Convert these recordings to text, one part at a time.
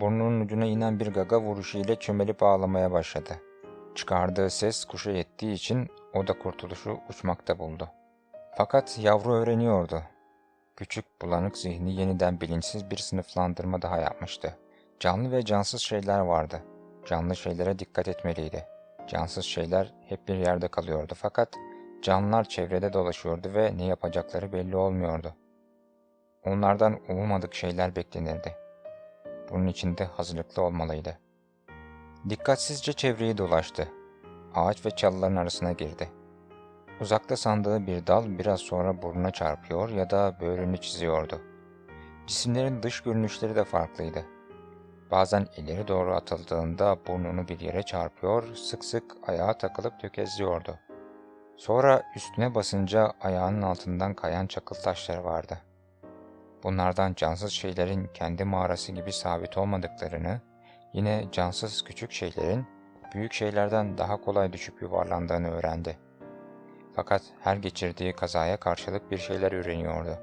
burnunun ucuna inen bir gaga vuruşu ile çömelip ağlamaya başladı. Çıkardığı ses kuşa yettiği için o da kurtuluşu uçmakta buldu. Fakat yavru öğreniyordu. Küçük bulanık zihni yeniden bilinçsiz bir sınıflandırma daha yapmıştı. Canlı ve cansız şeyler vardı. Canlı şeylere dikkat etmeliydi. Cansız şeyler hep bir yerde kalıyordu fakat canlılar çevrede dolaşıyordu ve ne yapacakları belli olmuyordu. Onlardan umulmadık şeyler beklenirdi. Bunun için de hazırlıklı olmalıydı. Dikkatsizce çevreyi dolaştı. Ağaç ve çalıların arasına girdi. Uzakta sandığı bir dal biraz sonra burnuna çarpıyor ya da böğrünü çiziyordu. Cisimlerin dış görünüşleri de farklıydı. Bazen ileri doğru atıldığında burnunu bir yere çarpıyor, sık sık ayağa takılıp tökezliyordu. Sonra üstüne basınca ayağının altından kayan çakıl taşları vardı. Bunlardan cansız şeylerin kendi mağarası gibi sabit olmadıklarını, yine cansız küçük şeylerin büyük şeylerden daha kolay düşüp yuvarlandığını öğrendi. Fakat her geçirdiği kazaya karşılık bir şeyler öğreniyordu.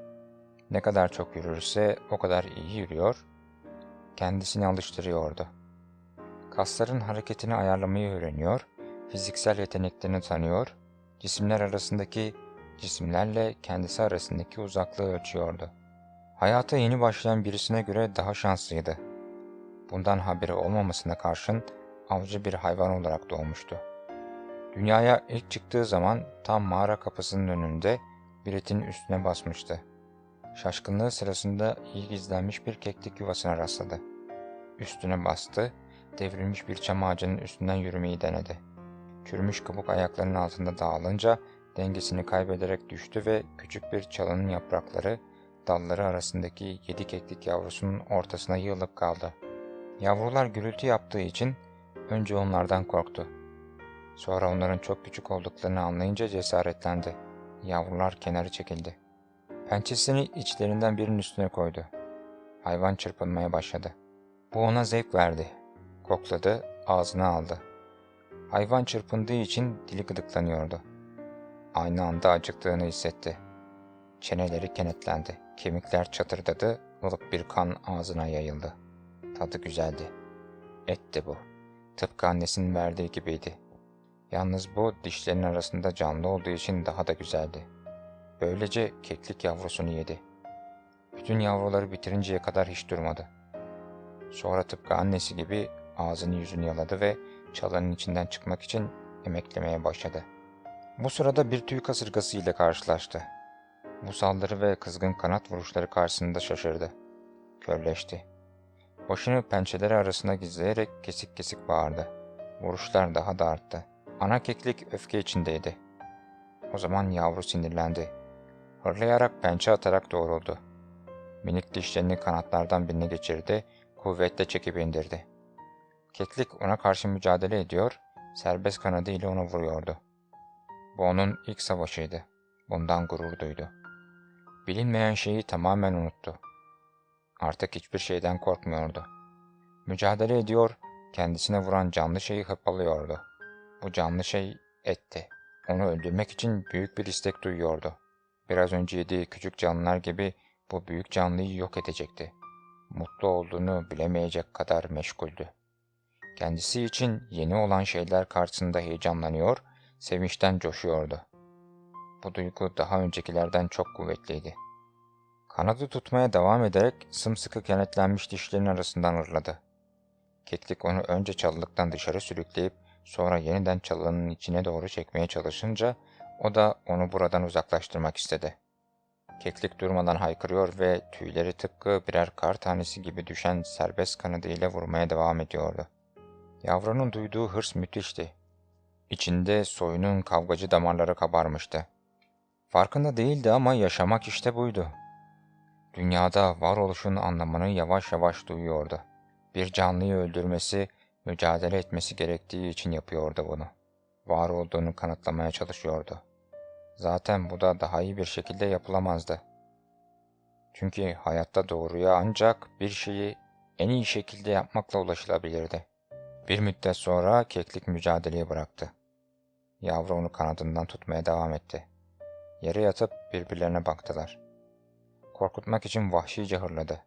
Ne kadar çok yürürse o kadar iyi yürüyor, kendisini alıştırıyordu. Kasların hareketini ayarlamayı öğreniyor, fiziksel yeteneklerini tanıyor, cisimler arasındaki cisimlerle kendisi arasındaki uzaklığı ölçüyordu. Hayata yeni başlayan birisine göre daha şanslıydı. Bundan haberi olmamasına karşın avcı bir hayvan olarak doğmuştu. Dünyaya ilk çıktığı zaman tam mağara kapısının önünde bir etin üstüne basmıştı. Şaşkınlığı sırasında iyi gizlenmiş bir keklik yuvasına rastladı. Üstüne bastı, devrilmiş bir çam ağacının üstünden yürümeyi denedi. Çürümüş kabuk ayaklarının altında dağılınca dengesini kaybederek düştü ve küçük bir çalının yaprakları dalları arasındaki yedi keklik yavrusunun ortasına yığılıp kaldı. Yavrular gürültü yaptığı için önce onlardan korktu. Sonra onların çok küçük olduklarını anlayınca cesaretlendi. Yavrular kenarı çekildi. Pençesini içlerinden birinin üstüne koydu. Hayvan çırpınmaya başladı. Bu ona zevk verdi. Kokladı, ağzına aldı. Hayvan çırpındığı için dili gıdıklanıyordu. Aynı anda acıktığını hissetti. Çeneleri kenetlendi. Kemikler çatırdadı, ılık bir kan ağzına yayıldı. Tadı güzeldi. Etti bu. Tıpkı annesinin verdiği gibiydi. Yalnız bu dişlerinin arasında canlı olduğu için daha da güzeldi. Böylece keklik yavrusunu yedi. Bütün yavruları bitirinceye kadar hiç durmadı. Sonra tıpkı annesi gibi ağzını yüzünü yaladı ve çalının içinden çıkmak için emeklemeye başladı. Bu sırada bir tüy kasırgası ile karşılaştı. Bu saldırı ve kızgın kanat vuruşları karşısında şaşırdı. Körleşti. Başını pençeleri arasına gizleyerek kesik kesik bağırdı. Vuruşlar daha da arttı. Ana keklik öfke içindeydi. O zaman yavru sinirlendi. Hırlayarak pençe atarak doğruldu. Minik dişlerini kanatlardan birine geçirdi, kuvvetle çekip indirdi. Keklik ona karşı mücadele ediyor, serbest kanadı ile onu vuruyordu. Bu onun ilk savaşıydı. Bundan gurur duydu. Bilinmeyen şeyi tamamen unuttu. Artık hiçbir şeyden korkmuyordu. Mücadele ediyor, kendisine vuran canlı şeyi hırpalıyordu. Bu canlı şey etti. Onu öldürmek için büyük bir istek duyuyordu. Biraz önce yediği küçük canlılar gibi bu büyük canlıyı yok edecekti. Mutlu olduğunu bilemeyecek kadar meşguldü. Kendisi için yeni olan şeyler karşısında heyecanlanıyor, sevinçten coşuyordu. Bu duygu daha öncekilerden çok kuvvetliydi. Kanadı tutmaya devam ederek sımsıkı kenetlenmiş dişlerin arasından hırladı. Keklik onu önce çalılıktan dışarı sürükleyip sonra yeniden çalının içine doğru çekmeye çalışınca o da onu buradan uzaklaştırmak istedi. Keklik durmadan haykırıyor ve tüyleri tıpkı birer kar tanesi gibi düşen serbest kanadıyla vurmaya devam ediyordu. Yavrunun duyduğu hırs müthişti. İçinde soyunun kavgacı damarları kabarmıştı. Farkında değildi ama yaşamak işte buydu. Dünyada varoluşun anlamını yavaş yavaş duyuyordu. Bir canlıyı öldürmesi, mücadele etmesi gerektiği için yapıyordu bunu. Var olduğunu kanıtlamaya çalışıyordu. Zaten bu da daha iyi bir şekilde yapılamazdı. Çünkü hayatta doğruya ancak bir şeyi en iyi şekilde yapmakla ulaşılabilirdi. Bir müddet sonra keklik mücadeleyi bıraktı. Yavru onu kanadından tutmaya devam etti. Yere yatıp birbirlerine baktılar. Korkutmak için vahşice hırladı.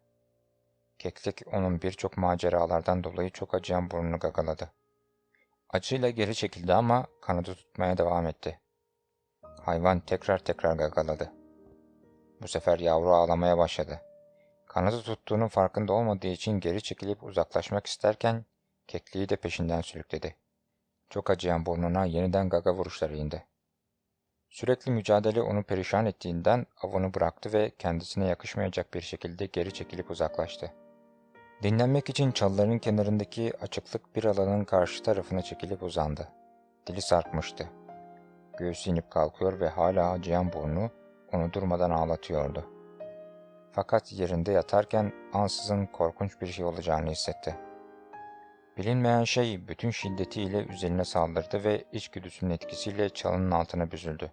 Keklik onun birçok maceralardan dolayı çok acıyan burnunu gagaladı. Acıyla geri çekildi ama kanadı tutmaya devam etti. Hayvan tekrar tekrar gagaladı. Bu sefer yavru ağlamaya başladı. Kanadı tuttuğunun farkında olmadığı için geri çekilip uzaklaşmak isterken kekliği de peşinden sürükledi. Çok acıyan burnuna yeniden gaga vuruşları indi. Sürekli mücadele onu perişan ettiğinden avını bıraktı ve kendisine yakışmayacak bir şekilde geri çekilip uzaklaştı. Dinlenmek için çalıların kenarındaki açıklık bir alanın karşı tarafına çekilip uzandı. Dili sarkmıştı. Göğsü inip kalkıyor ve hala acıyan burnu onu durmadan ağlatıyordu. Fakat yerinde yatarken ansızın korkunç bir şey olacağını hissetti. Bilinmeyen şey bütün şiddetiyle üzerine saldırdı ve içgüdüsünün etkisiyle çalının altına büzüldü.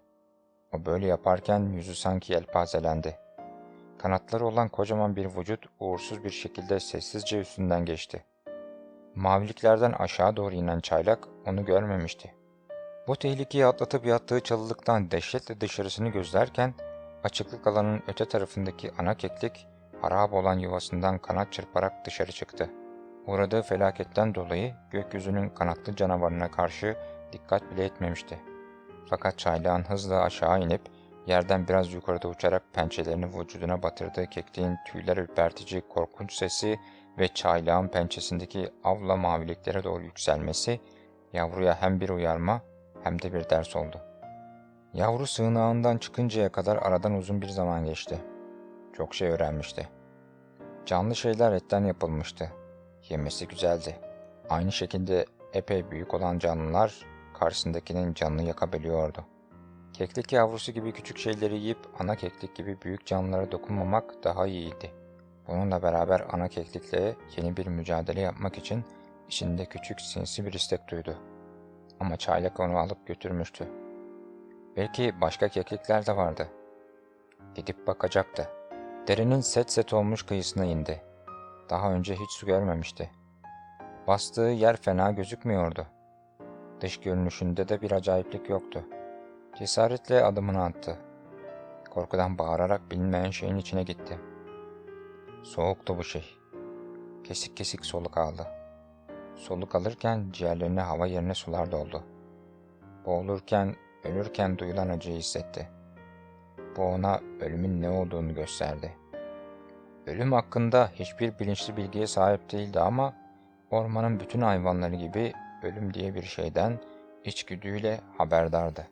O böyle yaparken yüzü sanki yelpazelendi. Kanatları olan kocaman bir vücut uğursuz bir şekilde sessizce üstünden geçti. Maviliklerden aşağı doğru inen çaylak onu görmemişti. Bu tehlikeyi atlatıp yattığı çalılıktan dehşetle dışarısını gözlerken açıklık alanın öte tarafındaki ana keklik harap olan yuvasından kanat çırparak dışarı çıktı. Uğradığı felaketten dolayı gökyüzünün kanatlı canavarına karşı dikkat bile etmemişti. Fakat çaylağın hızla aşağı inip yerden biraz yukarıda uçarak pençelerini vücuduna batırdığı kekliğin tüyler ürpertici korkunç sesi ve çaylağın pençesindeki avla maviliklere doğru yükselmesi yavruya hem bir uyarma hem de bir ders oldu. Yavru sığınağından çıkıncaya kadar aradan uzun bir zaman geçti. Çok şey öğrenmişti. Canlı şeyler etten yapılmıştı. Yemesi güzeldi. Aynı şekilde epey büyük olan canlılar karşısındakinin canını yakabiliyordu. Keklik yavrusu gibi küçük şeyleri yiyip ana keklik gibi büyük canlılara dokunmamak daha iyiydi. Bununla beraber ana keklikle yeni bir mücadele yapmak için içinde küçük sinsi bir istek duydu. Ama çaylak onu alıp götürmüştü. Belki başka keklikler de vardı. Gidip bakacaktı. Derenin set set olmuş kıyısına indi. Daha önce hiç su görmemişti. Bastığı yer fena gözükmüyordu. Dış görünüşünde de bir acayiplik yoktu. Cesaretle adımını attı. Korkudan bağırarak bilinmeyen şeyin içine gitti. Soğuktu bu şey. Kesik kesik soluk aldı. Soluk alırken ciğerlerine hava yerine sular doldu. Boğulurken, ölürken duyulan acıyı hissetti. Bu ona ölümün ne olduğunu gösterdi. Ölüm hakkında hiçbir bilinçli bilgiye sahip değildi ama ormanın bütün hayvanları gibi ölüm diye bir şeyden içgüdüyle haberdardı.